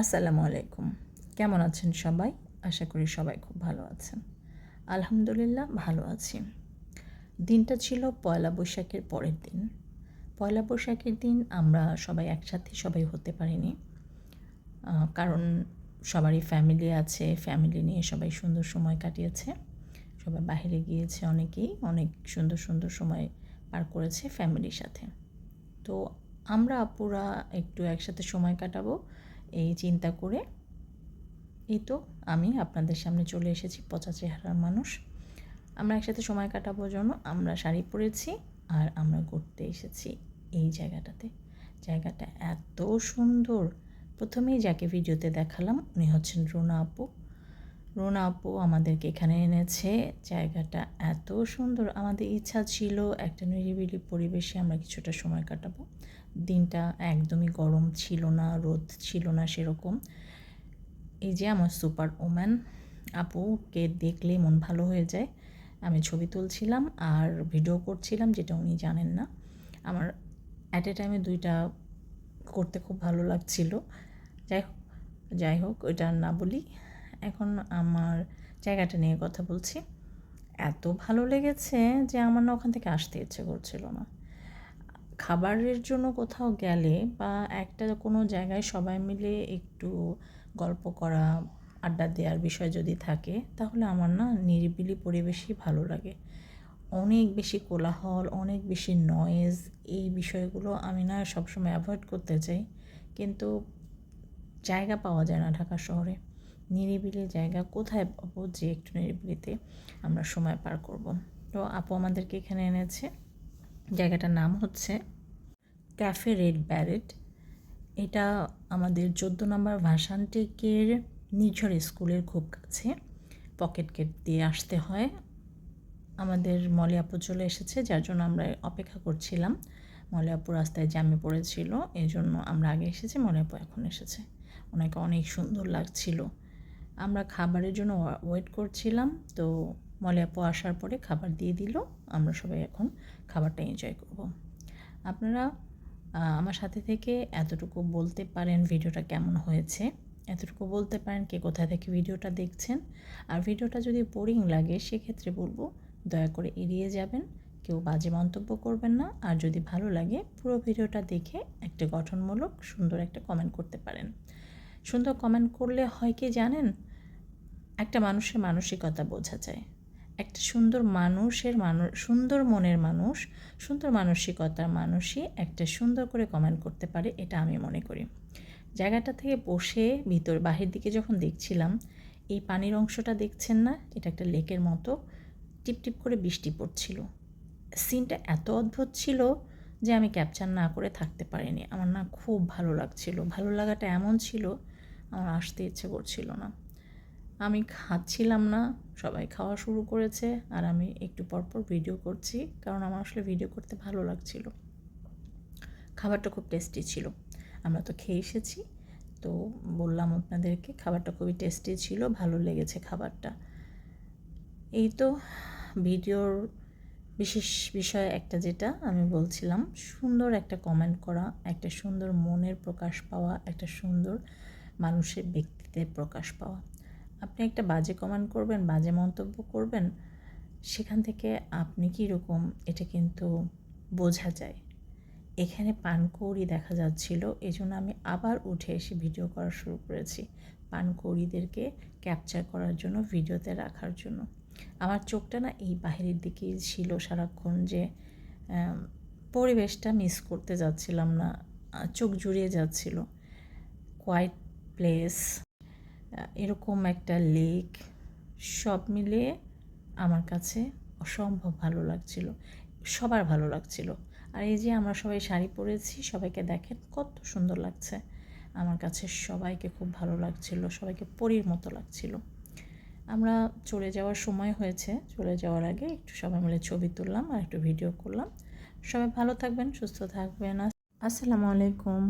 আসসালামু আলাইকুম। কেমন আছেন সবাই? আশা করি সবাই খুব ভালো আছেন। আলহামদুলিল্লাহ ভালো আছি। দিনটা ছিল পয়লা বৈশাখের পরের দিন। পয়লা বৈশাখের দিন আমরা সবাই একসাথে সবাই হতে পারিনি। কারণ সবারই ফ্যামিলি আছে ফ্যামিলি নিয়ে সবাই সুন্দর সময় কাটিয়েছে। সবাই বাইরে গিয়েছে অনেকেই, অনেক সুন্দর সুন্দর সময় পার করেছে ফ্যামিলির সাথে। তো আমরা আপুরা একটু একসাথে সময় কাটাবো। এই চিন্তা করে এই তো আমি আপনাদের সামনে চলে এসেছি পচা চেহারার মানুষ। আমরা একসাথে সময় কাটাবোর জন্য। আমরা শাড়ি পরেছি আর আমরা ঘুরতে এসেছি এই জায়গাটাতে। জায়গাটা এত সুন্দর। প্রথমেই যাকে ভিডিওতে দেখালাম, উনি হচ্ছেন রোনা আপু। রুনা আপু আমাদেরকে এখানে এনেছে। জায়গাটা এত সুন্দর। আমাদের ইচ্ছা ছিল একটা নিরিবিলি পরিবেশে আমরা কিছুটা সময় কাটাবো। দিনটা একদমই গরম ছিল না, রোদ ছিল না সেরকম। এই যে আমার সুপার ওম্যান আপুকে দেখলে মন ভালো হয়ে যায়। আমি ছবি তুলছিলাম আর ভিডিও করছিলাম যেটা উনি জানেন না। আমার অ্যাট এ টাইমে দুইটা করতে খুব ভালো লাগছিল। যাই হোক যাই হোক, ওইটা না বলি। এখন আমার জায়গাটা নিয়ে কথা বলছি। এত ভালো লেগেছে যে আমার না ওখান থেকে আসতে ইচ্ছে করছিল না। খাবারের জন্য কোথাও গেলে বা একটা কোনো জায়গায় সবাই মিলে একটু গল্প করা, আড্ডা দেওয়ার বিষয় যদি থাকে, তাহলে আমার না নিরিবিলি পরিবেশই ভালো লাগে। অনেক বেশি কোলাহল, অনেক বেশি নয়েজ এই বিষয়গুলো আমি না সবসময় অ্যাভয়েড করতে চাই। কিন্তু জায়গা পাওয়া যায় না ঢাকা শহরে। নিরিবিলি জায়গা কোথায় পাবো যে একটু নিরিবিলিতে আমরা সময় পার করব। তো আপু আমাদেরকে এখানে এনেছে। জায়গাটার নাম হচ্ছে ক্যাফে রেড ব্যারেট এটা আমাদের চোদ্দ নম্বর ভাসানটেকের নিঝর স্কুলের খুব কাছে। পকেট গেট দিয়ে আসতে হয়। আমাদের মলে চলে এসেছে, যার জন্য আমরা অপেক্ষা করছিলাম। মলে আপু রাস্তায় জ্যামে পড়েছিল এই জন্য আমরা আগে এসেছি, মলে এখন এসেছে। ওনাকে অনেক সুন্দর লাগছিল। আমরা খাবারের জন্য ওয়েট করছিলাম, তো মলে আপু আসার পরে খাবার দিয়ে দিল, আমরা সবাই এখন খাবারটা এনজয় করব। আপনারা আমার সাথে থেকে এতটুকু বলতে পারেন ভিডিওটা কেমন হয়েছে, এতটুকু বলতে পারেন কে কোথা থেকে ভিডিওটা দেখছেন, আর ভিডিওটা যদি বোরিং লাগে সেক্ষেত্রে বলব, দয়া করে এড়িয়ে যাবেন, কেউ বাজে মন্তব্য করবেন না, আর যদি ভালো লাগে পুরো ভিডিওটা দেখে একটা গঠনমূলক সুন্দর একটা কমেন্ট করতে পারেন। সুন্দর কমেন্ট করলে হয় কি জানেন? একটা মানুষের মানসিকতা বোঝা যায়। একটা সুন্দর মানুষের মানুষ সুন্দর মনের মানুষ, সুন্দর মানসিকতার মানুষই একটা সুন্দর করে কমেন্ট করতে পারে, এটা আমি মনে করি। জায়গাটা থেকে বসে ভিতর, বাহির দিকে যখন দেখছিলাম, এই পানির অংশটা দেখছেন না? এটা একটা লেকের মতো টিপটিপ করে বৃষ্টি পড়ছিল। সিনটা এত অদ্ভুত ছিল যে আমি ক্যাপচার না করে থাকতে পারিনি। আমার না খুব ভালো লাগছিল। ভালো লাগাটা এমন ছিল আমার আসতে ইচ্ছে করছিল না। আমি খাচ্ছিলাম না, সবাই খাওয়া শুরু করেছে আর আমি একটু পরপর ভিডিও করছি কারণ আমার আসলে ভিডিও করতে ভালো লাগছিল। খাবারটা খুব টেস্টি ছিল। আমরা তো খেয়ে এসেছি, তো বললাম আপনাদেরকে খাবারটা খুবই টেস্টি ছিল, ভালো লেগেছে খাবারটা। এই তো ভিডিওর বিশেষ বিষয় একটা যেটা আমি বলছিলাম, সুন্দর একটা কমেন্ট করা, একটা সুন্দর মনের প্রকাশ পাওয়া, একটা সুন্দর মানুষের ব্যক্তিত্বের প্রকাশ পাওয়া। আপনি একটা বাজে কমেন্ট করবেন, বাজে মন্তব্য করবেন, সেখান থেকে আপনি কীরকম এটা কিন্তু বোঝা যায়। এখানে পানকৌড়ি দেখা যাচ্ছিল এই জন্য আমি আবার উঠে এসে ভিডিও করা শুরু করেছি পানকৌড়িদেরকে ক্যাপচার করার জন্য, ভিডিওতে রাখার জন্য। আমার চোখটা না এই বাহিরের দিকেই ছিল সারাক্ষণ যে পরিবেশটা মিস করতে যাচ্ছিলাম না চোখ জুড়িয়ে যাচ্ছিল। কোয়াইট প্লেস এরকম একটা লেক সব মিলে আমার কাছে অসম্ভব ভালো লাগছিল, সবার ভালো লাগছিল। আর এই যে আমরা সবাই শাড়ি পরেছি, সবাইকে দেখেন কত সুন্দর লাগছে। আমার কাছে সবাইকে খুব ভালো লাগছিল, সবাইকে পরীর মতো লাগছিল। আমরা চলে যাওয়ার সময় হয়েছে, চলে যাওয়ার আগে একটু সবাই মিলে ছবি তুললাম আর একটু ভিডিও করলাম। সবাই ভালো থাকবেন, সুস্থ থাকবেন। আসসালামু আলাইকুম।